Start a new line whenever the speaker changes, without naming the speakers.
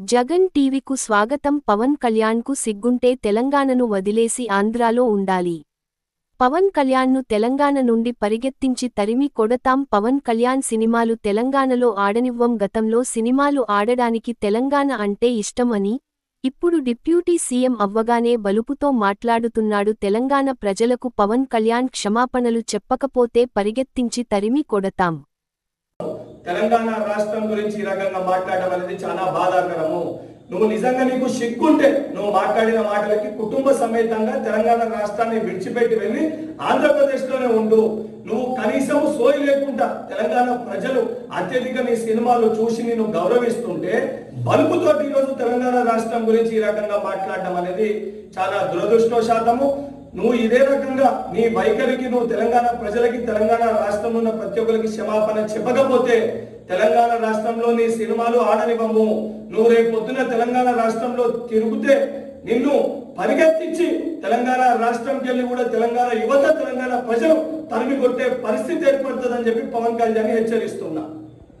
జగన్ టీవీకు స్వాగతం పవన్ కళ్యాణ్కు సిగ్గుంటే తెలంగాణను వదిలేసి ఆంధ్రాలో ఉండాలి. పవన్ కళ్యాణ్ను తెలంగాణ నుండి పరిగెత్తించి తరిమి కొడతాం పవన్ కళ్యాణ్ సినిమాలు తెలంగాణలో ఆడనివ్వం గతంలో సినిమాలు ఆడడానికి తెలంగాణ అంటే ఇష్టం అని ఇప్పుడు డిప్యూటీ సీఎం అవ్వగానే బలుపుతో మాట్లాడుతున్నాడు తెలంగాణ ప్రజలకు పవన్ కళ్యాణ్ క్షమాపణలు చెప్పకపోతే పరిగెత్తించి తరిమి కొడతాం.
తెలంగాణ రాష్ట్రం గురించి ఈ రకంగా మాట్లాడడం అనేది చాలా బాధాకరము. నువ్వు నిజంగా నీకు సిగ్గుంటే నువ్వు మాట్లాడిన మాటలకి కుటుంబ సమేతంగా తెలంగాణ రాష్ట్రాన్ని విడిచిపెట్టి వెళ్ళి ఆంధ్రప్రదేశ్లోనే ఉండు. నువ్వు కనీసం సోయి లేకుండా తెలంగాణ ప్రజలు అత్యధిక నీ సినిమాలు చూసి నేను గౌరవిస్తుంటే బలుపుతోటి ఈరోజు తెలంగాణ రాష్ట్రం గురించి ఈ రకంగా మాట్లాడడం అనేది చాలా దురదృష్టవశాతము నువ్వు ఇదే రకంగా నీ వైఖరికి నువ్వు తెలంగాణ ప్రజలకి తెలంగాణ రాష్ట్రంలో ఉన్న ప్రతి ఒక్కరికి క్షమాపణ చెప్పకపోతే తెలంగాణ రాష్ట్రంలో నీ సినిమాలు ఆడనివ్వము. నువ్వు రేపు పొద్దున తెలంగాణ రాష్ట్రంలో తిరుగుతే నిన్ను పరిగెత్తించి తెలంగాణ రాష్ట్రంకి వెళ్ళి కూడా తెలంగాణ యువత తెలంగాణ ప్రజలు తరిమి కొట్టే పరిస్థితి ఏర్పడుతుందని చెప్పి పవన్ కళ్యాణ్ హెచ్చరిస్తున్నా.